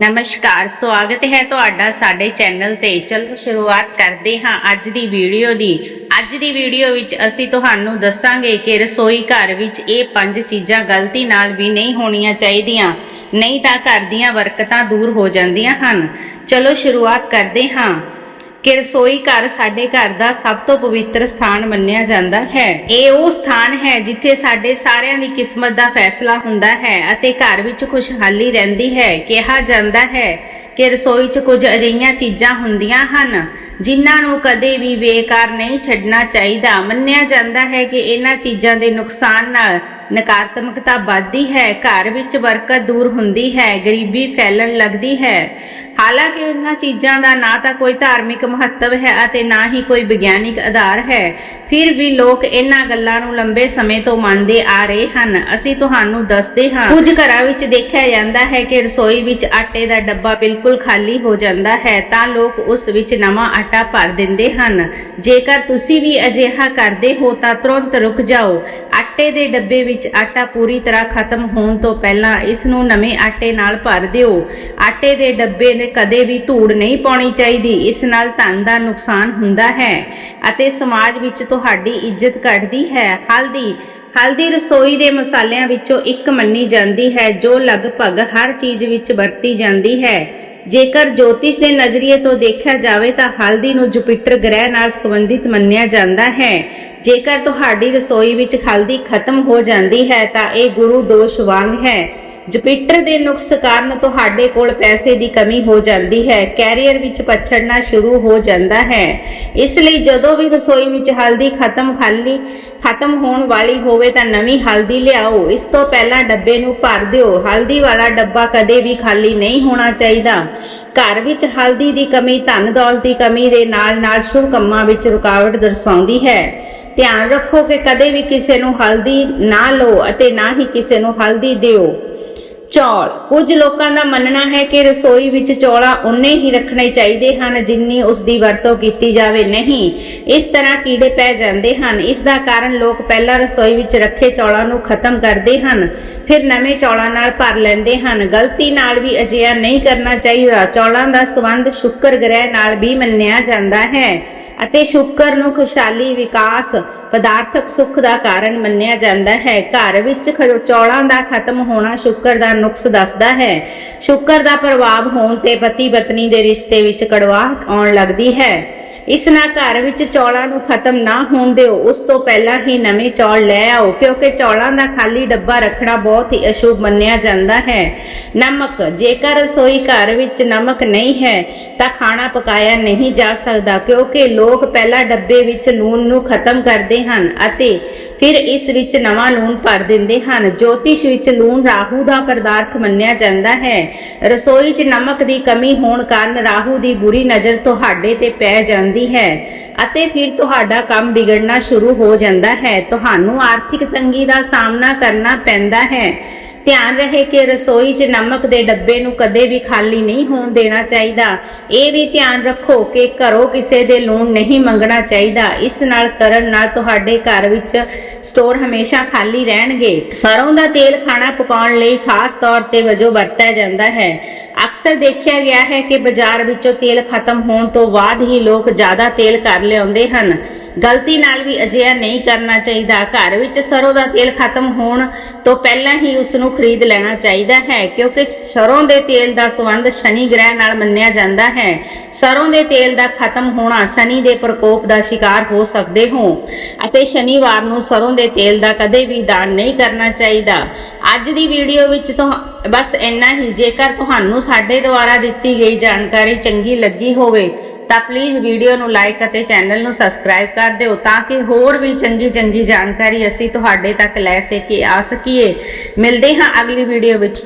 ਨਮਸਕਾਰ, ਸਵਾਗਤ ਹੈ ਤੁਹਾਡਾ ਸਾਡੇ ਚੈਨਲ ਤੇ। ਚਲੋ, ਸ਼ੁਰੂਆਤ ਕਰਦੇ ਹਾਂ ਅੱਜ ਦੀ ਵੀਡੀਓ ਦੀ। ਅੱਜ ਦੀ ਵੀਡੀਓ ਵਿੱਚ ਅਸੀਂ ਤੁਹਾਨੂੰ ਦੱਸਾਂਗੇ ਕਿ ਰਸੋਈ ਘਰ ਵਿੱਚ ਇਹ ਪੰਜ ਚੀਜ਼ਾਂ ਗਲਤੀ ਨਾਲ ਵੀ ਨਹੀਂ ਹੋਣੀਆਂ ਚਾਹੀਦੀਆਂ। ਨਹੀਂ ਤਾਂ ਘਰ ਦੀਆਂ ਬਰਕਤਾਂ ਦੂਰ ਹੋ ਜਾਂਦੀਆਂ ਹਨ। ਚਲੋ, ਸ਼ੁਰੂਆਤ ਕਰਦੇ ਹਾਂ। ਕਿ ਰਸੋਈ ਘਰ ਸਾਡੇ ਘਰ ਦਾ ਸਭ ਤੋਂ ਪਵਿੱਤਰ ਸਥਾਨ ਮੰਨਿਆ ਜਾਂਦਾ ਹੈ। ਇਹ ਉਹ ਸਥਾਨ ਹੈ ਜਿੱਥੇ ਸਾਡੇ ਸਾਰਿਆਂ ਦੀ ਕਿਸਮਤ ਦਾ ਫੈਸਲਾ ਹੁੰਦਾ ਹੈ ਅਤੇ ਘਰ ਵਿੱਚ ਖੁਸ਼ਹਾਲੀ ਰਹਿੰਦੀ ਹੈ। ਕਿਹਾ ਜਾਂਦਾ ਹੈ ਕਿ ਰਸੋਈ 'ਚ ਕੁਝ ਅਜਿਹੀਆਂ ਚੀਜ਼ਾਂ ਹੁੰਦੀਆਂ ਹਨ ਜਿਨ੍ਹਾਂ ਨੂੰ ਕਦੇ ਵੀ ਬੇਕਾਰ ਨਹੀਂ ਛੱਡਣਾ ਚਾਹੀਦਾ। ਮੰਨਿਆ ਜਾਂਦਾ ਹੈ ਕਿ ਇਹਨਾਂ ਚੀਜ਼ਾਂ ਦੇ ਨੁਕਸਾਨ ਨਾਲ ਨਕਾਰਾਤਮਕਤਾ ਵੱਧਦੀ ਹੈ, ਘਰ ਵਿੱਚ ਬਰਕਤ ਦੂਰ ਹੁੰਦੀ ਹੈ, ਗਰੀਬੀ ਫੈਲਣ ਲੱਗਦੀ ਹੈ। ਹਾਲਾਂਕਿ ਇਹਨਾਂ ਚੀਜ਼ਾਂ ਦਾ ਨਾ ਤਾਂ ਕੋਈ ਧਾਰਮਿਕ ਮਹੱਤਵ ਹੈ ਅਤੇ ਨਾ ਹੀ ਕੋਈ ਵਿਗਿਆਨਿਕ ਆਧਾਰ ਹੈ। ਫਿਰ ਵੀ ਲੋਕ ਇਹਨਾਂ ਗੱਲਾਂ ਨੂੰ ਲੰਬੇ ਸਮੇਂ ਤੋਂ ਮੰਨਦੇ ਆ ਰਹੇ ਹਨ। ਅਸੀਂ ਤੁਹਾਨੂੰ ਦੱਸਦੇ ਹਾਂ। ਕੁਝ ਘਰਾਂ ਵਿੱਚ ਦੇਖਿਆ ਜਾਂਦਾ ਹੈ ਕਿ ਰਸੋਈ ਵਿੱਚ ਆਟੇ ਦਾ ਡੱਬਾ ਬਿਲਕੁਲ ਖਾਲੀ ਹੋ ਜਾਂਦਾ ਹੈ, ਤਾਂ ਲੋਕ ਉਸ ਵਿੱਚ ਨਵਾਂ ਆਟਾ ਭਰ ਦਿੰਦੇ ਹਨ। ਜੇਕਰ ਤੁਸੀਂ ਵੀ ਅਜਿਹਾ ਕਰਦੇ ਹੋ ਤਾਂ ਤੁਰੰਤ ਰੁਕ ਜਾਓ। ਆਟੇ ਦੇ ਡੱਬੇ ਵਿੱਚ ਆਟਾ ਪੂਰੀ ਤਰ੍ਹਾਂ ਖਤਮ ਹੋਣ ਤੋਂ ਪਹਿਲਾਂ ਇਸ ਨੂੰ ਨਵੇਂ ਆਟੇ ਨਾਲ ਭਰ ਦਿਓ। ਆਟੇ ਦੇ ਡੱਬੇ ਨੇ ਕਦੇ ਵੀ ਧੂੜ ਨਹੀਂ ਪਾਉਣੀ ਚਾਹੀਦੀ। ਇਸ ਨਾਲ ਧਨ ਦਾ ਨੁਕਸਾਨ ਹੁੰਦਾ ਹੈ ਅਤੇ ਸਮਾਜ ਵਿੱਚ ਤੁਹਾਡੀ ਇੱਜ਼ਤ ਘਟਦੀ ਹੈ। ਹਲਦੀ। ਹਲਦੀ ਰਸੋਈ ਦੇ ਮਸਾਲਿਆਂ ਵਿੱਚੋਂ ਇੱਕ ਮੰਨੀ ਜਾਂਦੀ ਹੈ, ਜੋ ਲਗਭਗ ਹਰ ਚੀਜ਼ ਵਿੱਚ ਵਰਤੀ ਜਾਂਦੀ ਹੈ। ਜੇਕਰ ਜੋਤਿਸ਼ ਦੇ ਨਜ਼ਰੀਏ ਤੋਂ ਦੇਖਿਆ ਜਾਵੇ ਤਾਂ ਹਲਦੀ ਨੂੰ ਜੁਪੀਟਰ ਗ੍ਰਹਿ ਨਾਲ ਸੰਬੰਧਿਤ ਮੰਨਿਆ ਜਾਂਦਾ ਹੈ। ਜੇਕਰ ਤੁਹਾਡੀ ਰਸੋਈ ਵਿੱਚ ਹਲਦੀ ਖਤਮ ਹੋ ਜਾਂਦੀ ਹੈ, ਤਾਂ ਇਹ ਗੁਰੂ ਦੋਸ਼ ਵਾਂਗ ਹੈ। ਜੁਪੀਟਰ ਦੇ ਨੁਕਸ ਕਾਰਨ ਤੁਹਾਡੇ ਕੋਲ ਪੈਸੇ ਦੀ ਕਮੀ ਹੋ ਜਾਂਦੀ ਹੈ। ਕੈਰੀਅਰ ਵਿੱਚ ਪਛੜਨਾ ਸ਼ੁਰੂ ਹੋ ਜਾਂਦਾ ਹੈ। ਇਸ ਲਈ ਜਦੋਂ ਵੀ ਰਸੋਈ ਵਿੱਚ ਹਲਦੀ ਖਤਮ ਖਾਲੀ, ਖਤਮ ਹੋਣ ਵਾਲੀ ਹੋਵੇ, ਤਾਂ ਨਵੀਂ ਹਲਦੀ ਲਿਆਓ। ਇਸ ਤੋਂ ਪਹਿਲਾਂ ਡੱਬੇ ਨੂੰ ਭਰ ਦਿਓ। ਹਲਦੀ ਵਾਲਾ ਡੱਬਾ ਕਦੇ ਵੀ ਖਾਲੀ ਨਹੀਂ ਹੋਣਾ ਚਾਹੀਦਾ। ਘਰ ਵਿੱਚ ਹਲਦੀ ਦੀ ਕਮੀ, ਧਨ ਦੌਲਤ ਦੀ ਕਮੀ ਦੇ ਨਾਲ-ਨਾਲ ਸ਼ੁਭ ਕੰਮਾਂ ਵਿੱਚ ਰੁਕਾਵਟ ਦਰਸਾਉਂਦੀ ਹੈ। ਧਿਆਨ ਰੱਖੋ ਕਿ ਕਦੇ ਵੀ ਕਿਸੇ ਨੂੰ ਹਲਦੀ ਨਾ ਲਓ ਅਤੇ ਨਾ ਹੀ ਕਿਸੇ ਨੂੰ ਹਲਦੀ ਦਿਓ। ਚੌਲ। ਕੁਝ ਲੋਕਾਂ ਦਾ ਮੰਨਣਾ ਹੈ ਕਿ ਰਸੋਈ ਵਿੱਚ ਚੌਲਾ ਉਨੇ ਹੀ ਰੱਖਣੇ ਚਾਹੀਦੇ ਹਨ ਜਿੰਨੀ ਉਸ ਦੀ ਵਰਤੋਂ ਕੀਤੀ ਜਾਵੇ। ਨਹੀਂ, ਇਸ ਤਰ੍ਹਾਂ ਕੀੜੇ ਪੈ ਜਾਂਦੇ ਹਨ। ਇਸ ਦਾ ਕਾਰਨ ਲੋਕ ਪਹਿਲਾਂ ਰਸੋਈ ਵਿੱਚ ਰੱਖੇ ਚੌਲਾਂ ਨੂੰ ਖਤਮ ਕਰਦੇ ਹਨ, ਫਿਰ ਨਵੇਂ ਚੌਲਾਂ ਨਾਲ ਭਰ ਲੈਂਦੇ ਹਨ। ਗਲਤੀ ਨਾਲ ਵੀ ਅਜਿਹਾ ਨਹੀਂ ਕਰਨਾ ਚਾਹੀਦਾ। ਚੌਲਾਂ ਦਾ ਸੰਬੰਧ ਸ਼ੁੱਕਰ ਗ੍ਰਹਿ ਨਾਲ ਵੀ ਮੰਨਿਆ ਜਾਂਦਾ ਹੈ। ਅਤੇ ਸ਼ੁੱਕਰ ਨੂੰ ਖੁਸ਼ਹਾਲੀ, ਵਿਕਾਸ, ਪਦਾਰਥਕ ਸੁੱਖ ਦਾ ਕਾਰਨ ਮੰਨਿਆ ਜਾਂਦਾ ਹੈ। ਘਰ ਵਿੱਚ ਖ- ਚੌਲਾਂ ਦਾ ਖਤਮ ਹੋਣਾ ਸ਼ੁੱਕਰ ਦਾ ਨੁਕਸ ਦੱਸਦਾ ਹੈ। ਸ਼ੁੱਕਰ ਦਾ ਪ੍ਰਭਾਵ ਹੋਣ ਤੇ ਪਤੀ ਪਤਨੀ ਦੇ ਰਿਸ਼ਤੇ ਵਿੱਚ ਕੜਵਾਹਟ ਆਉਣ ਲੱਗਦੀ ਹੈ। ਇਸ ਨਾਲ ਘਰ ਵਿੱਚ ਚੌਲਾਂ ਨੂੰ ਖਤਮ ਨਾ ਹੋਣ ਦਿਓ। ਉਸ ਤੋਂ ਪਹਿਲਾਂ ਹੀ ਨਵੇਂ ਚੌਲ ਲੈ ਆਓ, ਕਿਉਂਕਿ ਚੌਲਾਂ ਦਾ ਖਾਲੀ ਡੱਬਾ ਰੱਖਣਾ ਬਹੁਤ ਹੀ ਅਸ਼ੁਭ ਮੰਨਿਆ ਜਾਂਦਾ ਹੈ। ਨਮਕ, ਜੇਕਰ ਰਸੋਈ ਘਰ ਵਿੱਚ ਨਮਕ ਨਹੀਂ ਹੈ, ਤਾਂ ਖਾਣਾ ਪਕਾਇਆ ਨਹੀਂ ਜਾ ਸਕਦਾ, ਕਿਉਂਕਿ ਲੋਕ ਪਹਿਲਾਂ ਡੱਬੇ ਵਿੱਚ ਲੂਣ ਨੂੰ ਖਤਮ ਕਰਦੇ ਹਨ ਅਤੇ ਫਿਰ ਇਸ ਵਿੱਚ ਨਵਾਂ ਲੂਣ ਭਰ ਦਿੰਦੇ ਹਨ। ਜੋਤਿਸ਼ ਵਿੱਚ ਲੂਣ ਰਾਹੂ ਦਾ ਪਦਾਰਥ ਮੰਨਿਆ ਜਾਂਦਾ ਹੈ। ਰਸੋਈ 'ਚ ਨਮਕ ਦੀ ਕਮੀ ਹੋਣ ਕਾਰਨ ਰਾਹੂ ਦੀ ਬੁਰੀ ਨਜ਼ਰ ਤੁਹਾਡੇ ਤੇ ਪੈ ਜਾਂਦੀ ਹੈ ਅਤੇ ਫਿਰ ਤੁਹਾਡਾ ਕੰਮ ਵਿਗੜਨਾ ਸ਼ੁਰੂ ਹੋ ਜਾਂਦਾ ਹੈ। ਤੁਹਾਨੂੰ ਆਰਥਿਕ ਤੰਗੀ ਦਾ ਸਾਹਮਣਾ ਕਰਨਾ ਪੈਂਦਾ ਹੈ। ਧਿਆਨ ਰਹੇ ਕਿ ਰਸੋਈ 'ਚ ਨਮਕ ਦੇ ਡੱਬੇ ਨੂੰ ਕਦੇ ਵੀ ਖਾਲੀ ਨਹੀਂ ਹੋਣ ਦੇਣਾ ਚਾਹੀਦਾ। ਇਹ ਵੀ ਧਿਆਨ ਰੱਖੋ ਕਿ ਘਰੋਂ ਕਿਸੇ ਦੇ ਲੂਣ ਨਹੀਂ ਮੰਗਣਾ ਚਾਹੀਦਾ। ਇਸ ਨਾਲ ਕਰਨ ਨਾਲ ਤੁਹਾਡੇ ਘਰ ਵਿੱਚ ਸਟੋਰ ਹਮੇਸ਼ਾ ਖਾਲੀ ਰਹਿਣਗੇ। ਸਰੋਂ ਦਾ ਤੇਲ ਖਾਣਾ ਪਕਾਉਣ ਲਈ ਖਾਸ ਤੌਰ ਤੇ ਵਜੋਂ ਵਰਤਿਆ ਜਾਂਦਾ ਹੈ। ਅਕਸਰ ਦੇਖਿਆ ਗਿਆ ਹੈ ਕਿ ਬਾਜ਼ਾਰ ਵਿੱਚੋਂ ਤੇਲ ਖਤਮ ਹੋਣ ਤੋਂ ਬਾਅਦ ਹੀ ਲੋਕ ਜ਼ਿਆਦਾ ਤੇਲ ਘਰ ਲਿਆਉਂਦੇ ਹਨ। ਗਲਤੀ ਨਾਲ ਵੀ ਅਜਿਹਾ ਨਹੀਂ ਕਰਨਾ ਚਾਹੀਦਾ। ਘਰ ਵਿੱਚ ਸਰੋਂ ਦਾ ਤੇਲ ਖਤਮ ਹੋਣ ਤੋਂ ਪਹਿਲਾਂ ਹੀ ਉਸ ਨੂੰ ਖਰੀਦ ਲੈਣਾ ਚਾਹੀਦਾ ਹੈ, ਕਿਉਂਕਿ ਸਰੋਂ ਦੇ ਤੇਲ ਦਾ ਸੰਬੰਧ ਸ਼ਨੀ ਗ੍ਰਹਿ ਨਾਲ ਮੰਨਿਆ ਜਾਂਦਾ ਹੈ। ਸਰੋਂ ਦੇ ਤੇਲ ਦਾ ਖਤਮ ਹੋਣਾ ਸ਼ਨੀ ਦੇ ਪ੍ਰਕੋਪ ਦਾ ਸ਼ਿਕਾਰ ਹੋ ਸਕਦੇ ਹੋ, ਅਤੇ ਸ਼ਨੀਵਾਰ ਨੂੰ ਸਰੋਂ ਦੇ ਤੇਲ ਦਾ ਕਦੇ ਵੀ ਦਾਨ ਨਹੀਂ ਕਰਨਾ ਚਾਹੀਦਾ। ਅੱਜ ਦੀ ਵੀਡੀਓ ਵਿੱਚ ਤੋਂ ਬਸ ਇੰਨਾ ਹੀ। ਜੇਕਰ ਤੁਹਾਨੂੰ ਸਾਡੇ ਦੁਆਰਾ ਦਿੱਤੀ ਗਈ ਜਾਣਕਾਰੀ ਚੰਗੀ ਲੱਗੀ ਹੋਵੇ, ਤਾਂ ਪਲੀਜ਼ ਵੀਡੀਓ ਨੂੰ ਲਾਈਕ ਅਤੇ ਚੈਨਲ ਨੂੰ ਸਬਸਕ੍ਰਾਈਬ ਕਰ ਦਿਓ ਤਾਂ ਕਿ ਹੋਰ ਵੀ ਚੰਗੀ ਚੰਗੀ ਜਾਣਕਾਰੀ ਅਸੀਂ ਤੁਹਾਡੇ ਤੱਕ ਲੈ ਸਕੇ, ਆ ਸਕੀਏ। ਮਿਲਦੇ ਹਾਂ ਅਗਲੀ ਵੀਡੀਓ ਵਿੱਚ।